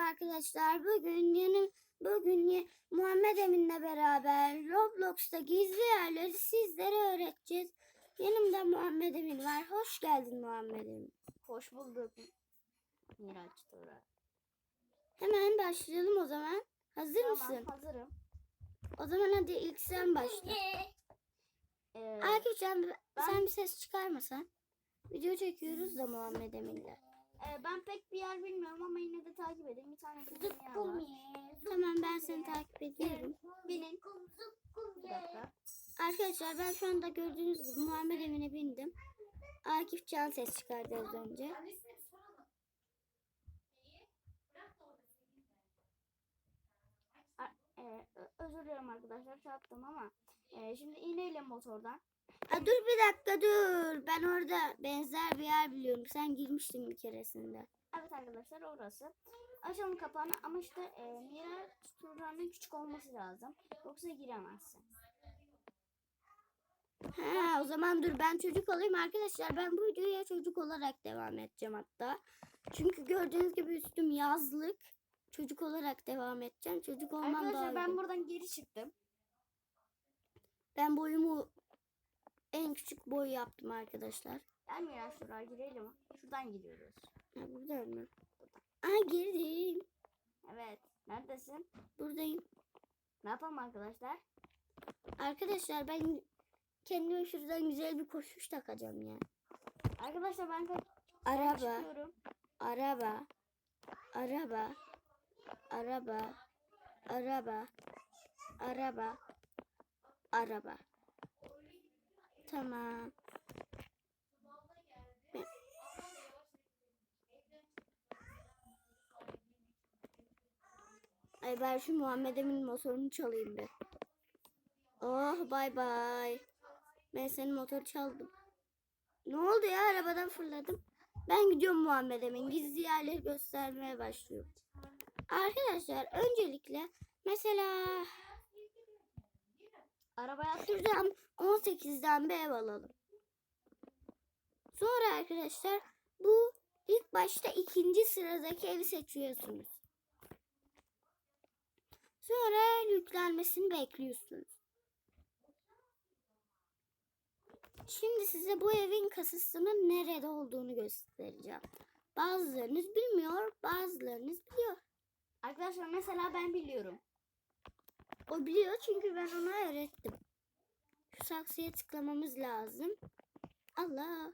arkadaşlar. Bugün yeni bugün ye- Muhammed Emin'le beraber Roblox'ta gizli yerleri sizlere öğreteceğiz. Yanımda Muhammed Emin var. Hoş geldin Muhammed Emin. Hoş bulduk. Miraç Tura. Hemen başlayalım o zaman. Hazır Tamam mısın? hazırım. O zaman hadi ilk sen başla. Ee, Akif sen, ben- sen bir ses çıkarmasan. Video çekiyoruz da Muhammed Emin'le. E, ben pek bir yer bilmiyorum ama yine de takip edin. Bir tane bildiğim yer var. Tamam ben seni takip ediyorum. Binin. Bir dakika. Arkadaşlar ben şu anda gördüğünüz gibi Muhammed Emin'e bindim. Akif Can ses çıkardı az önce. A- e, özür dilerim arkadaşlar çarptım ama e, şimdi iğneyle motordan. Ha, dur bir dakika dur. Ben orada benzer bir yer biliyorum. Sen girmiştin bir keresinde. Evet arkadaşlar orası. Açalım kapağını ama işte e, Miraç Tura'nın küçük olması lazım. Yoksa giremezsin. Ha, o zaman dur ben çocuk olayım arkadaşlar. Ben bu videoya çocuk olarak devam edeceğim hatta. Çünkü gördüğünüz gibi üstüm yazlık. Çocuk olarak devam edeceğim. Çocuk olmam daha Arkadaşlar ben buradan geri çıktım. Ben boyumu en küçük boy yaptım arkadaşlar. Gel Miraç Tura girelim. Şuradan giriyoruz. Ha, buradan mı? Aa girdim. Evet. Neredesin? Buradayım. Ne yapalım arkadaşlar? Arkadaşlar ben kendime şuradan güzel bir koşuş takacağım ya. Arkadaşlar ben Araba, çıkıyorum. araba, araba, araba, araba, araba, araba. Tamam. Ay ben şu Muhammed Emin motorunu çalayım bir. Oh bay bay. Ben senin motoru çaldım. Ne oldu ya arabadan fırladım. Ben gidiyorum Muhammed Emin. Gizli yerleri göstermeye başlıyorum. Arkadaşlar öncelikle mesela Arabaya şuradan 18'den bir ev alalım. Sonra arkadaşlar bu ilk başta ikinci sıradaki evi seçiyorsunuz. Sonra yüklenmesini bekliyorsunuz. Şimdi size bu evin kasasının nerede olduğunu göstereceğim. Bazılarınız bilmiyor, bazılarınız biliyor. Arkadaşlar mesela ben biliyorum. O biliyor çünkü ben ona öğrettim. Şu saksıya tıklamamız lazım. Allah.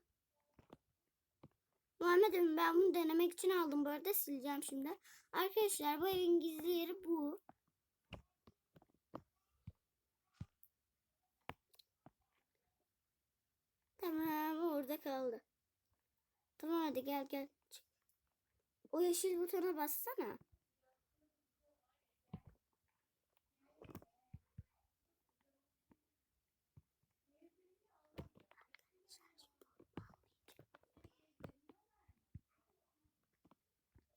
Muhammed'im ben bunu denemek için aldım. Bu arada sileceğim şimdi. Arkadaşlar bu evin gizli yeri bu. Tamam orada kaldı. Tamam hadi gel gel. O yeşil butona bassana.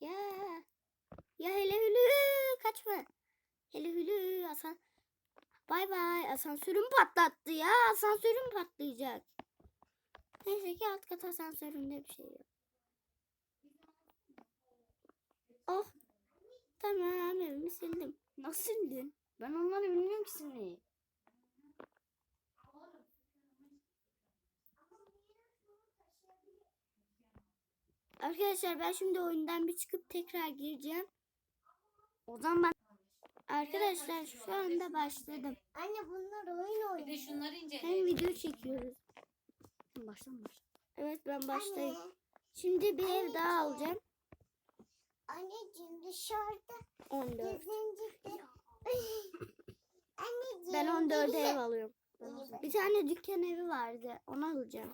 Ya. Ya hele hülü kaçma. Hele hülü asan. Bay bay asansörüm patlattı ya. Asansörüm patlayacak. Neyse ki alt kat asansörümde bir şey yok. Oh. Tamam evimi sildim. Nasıl sildin? Ben onları bilmiyorum ki silmeyi. Arkadaşlar ben şimdi oyundan bir çıkıp tekrar gireceğim. O zaman ben Arkadaşlar şu anda başladım. Anne bunlar oyun Bir de oynuyor. şunları ince. Hem video çekiyoruz. baştan başla. Evet ben başlayayım. Anne, Şimdi bir ev daha alacağım. anneciğim dışarıda 14. gezincikte. anneciğim. Ben 14'e gel. ev alıyorum. Bir tane dükkan evi vardı. Onu alacağım.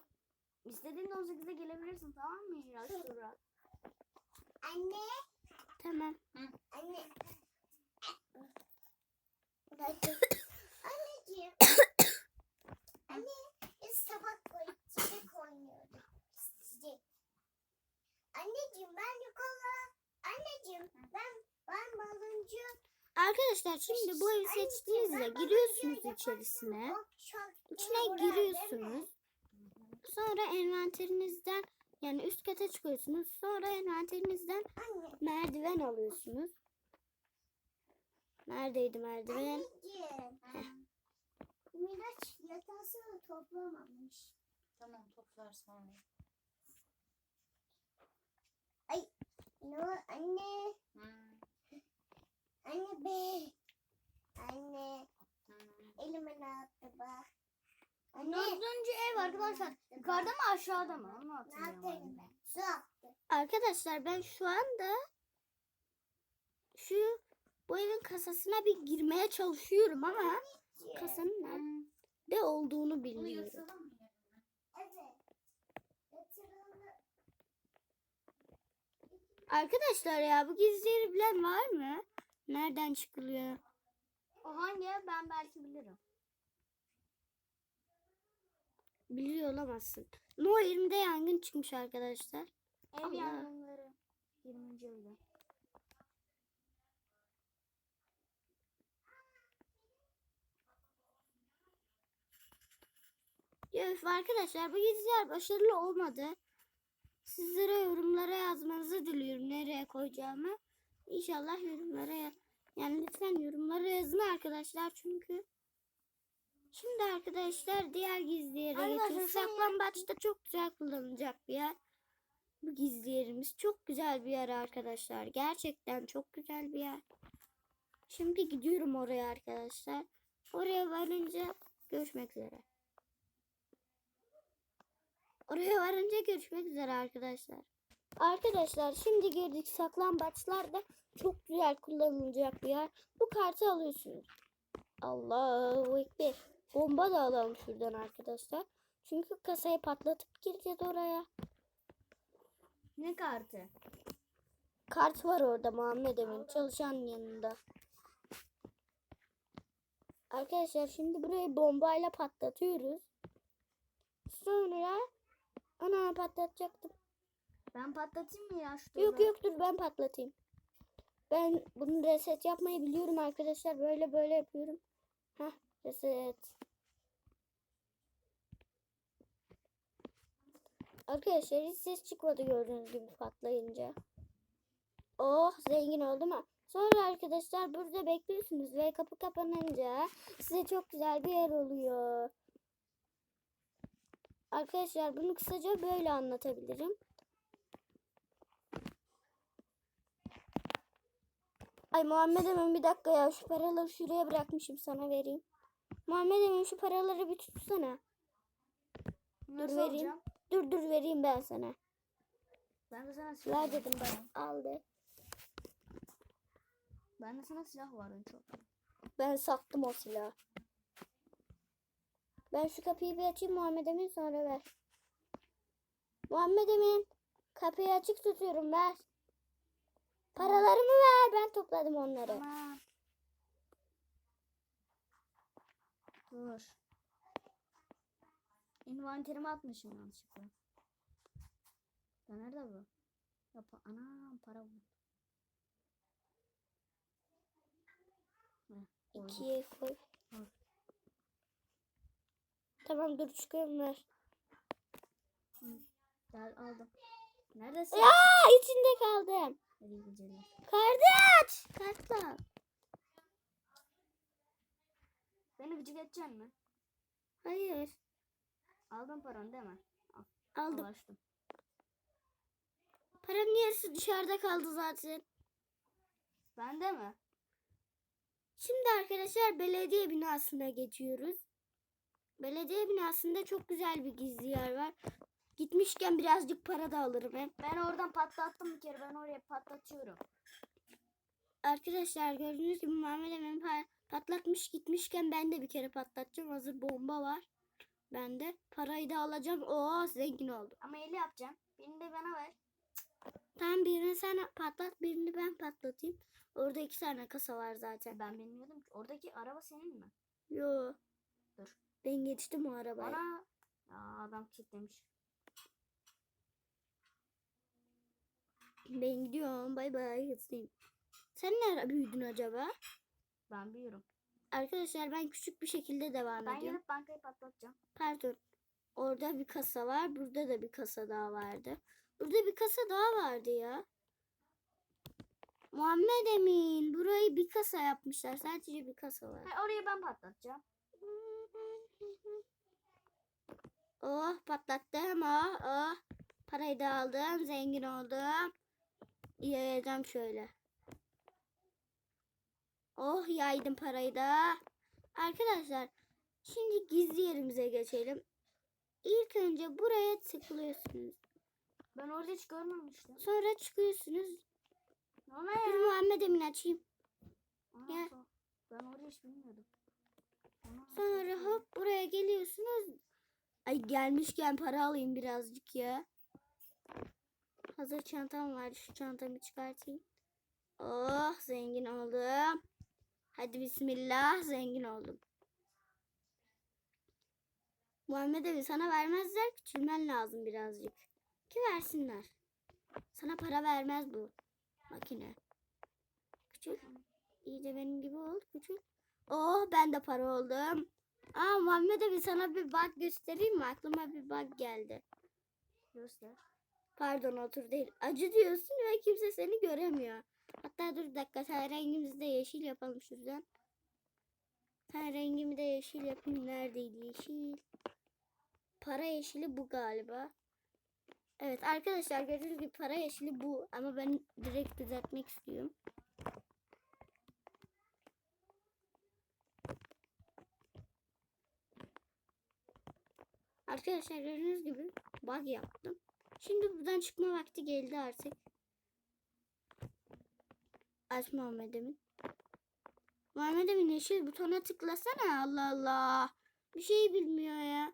İstediğinde 18'de gelebilirsin tamam mı Tura? Anne. Tamam. Anne. Anneciğim. Anne biz tabak koyup çiçek oynuyorduk. Çiçek. Anneciğim ben yukarı. Anneciğim ben ben baloncu. Arkadaşlar şimdi bu evi seçtiğinizde giriyorsunuz içerisine. İçine giriyorsunuz. Sonra envanterinizden Yani üst kata çıkıyorsunuz. Sonra envanterinizden merdiven alıyorsunuz. Neredeydi merdiven? Anneciğim. Miraç yatasını toplamamış. Tamam toplar sonra. Ne var anne? Hmm, Anne be. Anne. hmm. Elime ne yaptı bak. Anne. Dördüncü ev arkadaşlar. Yukarıda mı aşağıda mı? Onu? Su attı. Arkadaşlar ben şu anda şu bu evin kasasına bir girmeye çalışıyorum ama kasanın nerede olduğunu bilmiyorum. Arkadaşlar ya bu gizli yeri bilen var mı? Nereden çıkılıyor? O hangi ben belki bilirim. Biliyor olamazsın. No 20'de yangın çıkmış arkadaşlar. Ev Allah. yangınları. 20. evde. Ya üf arkadaşlar bu gizli yer başarılı olmadı. Sizlere yorumlara yazmanızı diliyorum nereye koyacağımı. İnşallah yorumlara ya- yani lütfen yorumlara yazın arkadaşlar çünkü. Şimdi arkadaşlar diğer gizli yere Arkadaşlar geçiyoruz. Saklambaçta çok güzel kullanılacak bir yer. Bu gizli yerimiz çok güzel bir yer arkadaşlar. Gerçekten çok güzel bir yer. Şimdi gidiyorum oraya arkadaşlar. Oraya varınca görüşmek üzere. Oraya varınca görüşmek üzere arkadaşlar. Arkadaşlar şimdi girdik saklambaçlarda çok güzel kullanılacak bir yer. Bu kartı alıyorsunuz. Allahu Ekber. Bomba da alalım şuradan arkadaşlar. Çünkü kasayı patlatıp gireceğiz oraya. Ne kartı? Kart var orada Muhammed Emin çalışan yanında. Arkadaşlar şimdi burayı bombayla patlatıyoruz. Sonra ana patlatacaktım. Ben patlatayım mı ya şu Yok yok dur ben patlatayım. Ben bunu reset yapmayı biliyorum arkadaşlar. Böyle böyle yapıyorum. Heh reset. Arkadaşlar hiç ses çıkmadı gördüğünüz gibi patlayınca. Oh zengin oldum ha. Sonra arkadaşlar burada bekliyorsunuz ve kapı kapanınca size çok güzel bir yer oluyor. Arkadaşlar bunu kısaca böyle anlatabilirim. Ay Muhammed Emin bir dakika ya şu paraları şuraya bırakmışım sana vereyim. Muhammed Emin şu paraları bir tutsana. Nasıl vereyim. alacağım? Dur dur vereyim ben sana. Ben de sana silah Ver dedim bana. Aldı. Ben de sana silah vardı çok. Ben sattım o silahı. Ben şu kapıyı bir açayım Muhammed Emin sonra ver. Muhammed Emin kapıyı açık tutuyorum ver. Paralarımı ver ben topladım onları. Tamam. Dur. İnvanterime atmışım yanlışlıkla. Ya nerede bu? Ya pa Anam para bu. Heh. İkiye koy. Al. Tamam dur çıkıyorum ver. Gel aldım. Neredesin? Ya içinde kaldım. Hadi. Kardeş. Kartla. Beni gıcık edeceksin mi? Hayır. Aldın paranı değil mi? Aldım. Ulaştım. Paranın yarısı dışarıda kaldı zaten. Bende mi? Şimdi arkadaşlar belediye binasına geçiyoruz. Belediye binasında çok güzel bir gizli yer var. Gitmişken birazcık para da alırım hem. Ben oradan patlattım bir kere. Ben oraya patlatıyorum. Arkadaşlar gördüğünüz gibi Muhammed Emin pa- patlatmış gitmişken ben de bir kere patlatacağım. Hazır bomba var. Ben de parayı da alacağım. Oo zengin oldum. Ama eli yapacağım. Birini de bana ver. Tamam birini sen patlat birini ben patlatayım. Orada iki tane kasa var zaten. Ben bilmiyordum ki. Oradaki araba senin mi? Yo. Dur. Ben geçtim o arabaya. Bana... Ya adam kilitlemiş. Ben gidiyorum. Bay bay. Sen ne ara büyüdün acaba? Ben büyüyorum. Arkadaşlar ben küçük bir şekilde devam Ben ediyorum. gidip bankayı patlatacağım. Pardon. Orada bir kasa var. Burada da bir kasa daha vardı. Burada bir kasa daha vardı ya. Muhammed Emin. Burayı bir kasa yapmışlar. Sadece bir kasa var. Ha, orayı ben patlatacağım. Oh patlattım. Oh oh. Parayı da aldım. Zengin oldum. Yayacağım şöyle. Oh yaydım parayı da. Arkadaşlar şimdi gizli yerimize geçelim. İlk önce buraya tıklıyorsunuz. Ben orada hiç görmemiştim. Sonra çıkıyorsunuz. O ne Dur ya? Muhammed Emin açayım. Aa, so- Ben orayı hiç bilmiyordum. Ana, Sonra hop buraya geliyorsunuz. Ay gelmişken para alayım birazcık ya. Hazır çantam var. Şu çantamı çıkartayım. Oh zengin oldum. Hadi bismillah zengin oldum. Muhammed abi sana vermezler küçülmen lazım birazcık. Ki versinler. Sana para vermez bu makine. Küçül. İyice benim gibi ol küçül. Oh ben de para oldum. Aa Muhammed abi sana bir bak göstereyim mi? Aklıma bir bak geldi. Göster. Pardon otur değil. Acı diyorsun ve kimse seni göremiyor. Hatta dur dakika ten rengimizi de yeşil yapalım şuradan. Ten rengimi de yeşil yapayım. Neredeydi yeşil? Para yeşili bu galiba. Evet arkadaşlar gördüğünüz gibi para yeşili bu. Ama ben direkt düzeltmek istiyorum. Arkadaşlar gördüğünüz gibi bug yaptım. Şimdi buradan çıkma vakti geldi artık. Aç Muhammed Emin. Muhammed Emin yeşil butona tıklasana Allah Allah. Bir şey bilmiyor ya.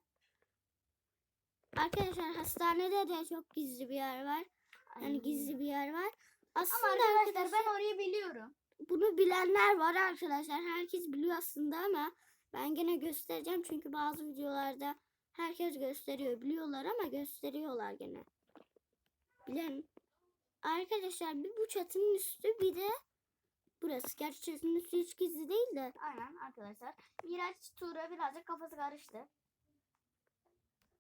Arkadaşlar hastanede de çok gizli bir yer var. Yani gizli bir yer var. Ama Aslında arkadaşlar arkadaşlar ben orayı biliyorum. bunu bilenler var arkadaşlar. Herkes biliyor aslında ama ben gene göstereceğim çünkü bazı videolarda herkes gösteriyor. Biliyorlar ama gösteriyorlar gene. Bilen arkadaşlar bir bu çatının üstü bir de burası. Gerçi çatının üstü hiç gizli değil de. Aynen arkadaşlar. Miraç Tuğra birazcık kafası karıştı.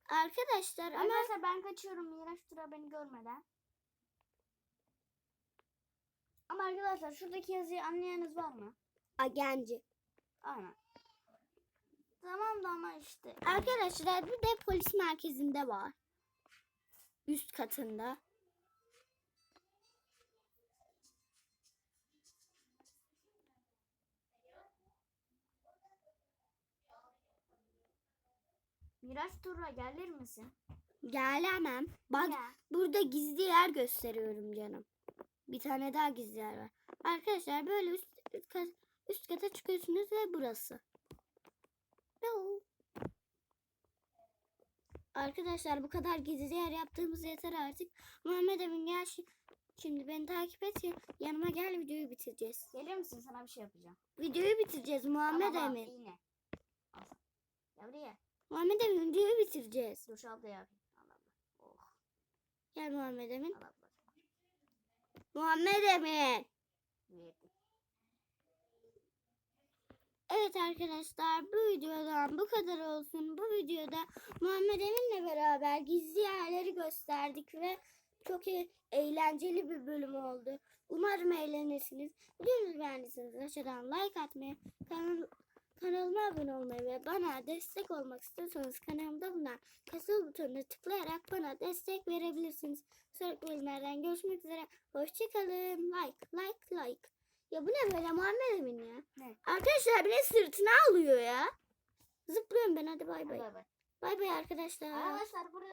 Arkadaşlar ama Arkadaşlar ben kaçıyorum Miraç Tuğra beni görmeden. Ama arkadaşlar şuradaki yazıyı anlayanız var mı? agenci. Aynen. Tamam da ama işte. Arkadaşlar bir de polis merkezinde var. Üst katında. Miraç Tuğra gelir misin? Gelemem. Bak Ya. Burada gizli yer gösteriyorum canım. Bir tane daha gizli yer var. Arkadaşlar böyle üst, üst, üst kata çıkıyorsunuz ve burası. Yo. Arkadaşlar bu kadar gizli yer yaptığımız yeter artık. Muhammed Emin gel şi- şimdi beni takip et ya. Yanıma gel videoyu bitireceğiz. Gelir misin sana bir şey yapacağım. Videoyu bitireceğiz Muhammed al, Emin. iğne. Al. Gel buraya. Muhammed Emin videoyu bitireceğiz. Dur şal da yapayım. Al abla. Oh. Gel Muhammed Emin. Al abla. Muhammed Emin. Verdim. Evet arkadaşlar bu videodan bu kadar olsun. Bu videoda Muhammed Emin'le beraber gizli yerleri gösterdik ve çok e- eğlenceli bir bölüm oldu. Umarım eğlenirsiniz. Videomuzu beğendiyseniz aşağıdan like atmayı, kanal, kanalıma abone olmayı ve bana destek olmak istiyorsanız kanalımda bulunan kasıl butonuna tıklayarak bana destek verebilirsiniz. Sonraki bölümlerden görüşmek üzere. Hoşçakalın. Like, like, like. Ya bu ne böyle Muhammed Emin ya? Ne? Arkadaşlar beni sırtına alıyor ya. Zıplıyorum ben hadi. Bay bay. Bay bay arkadaşlar. Arkadaşlar burada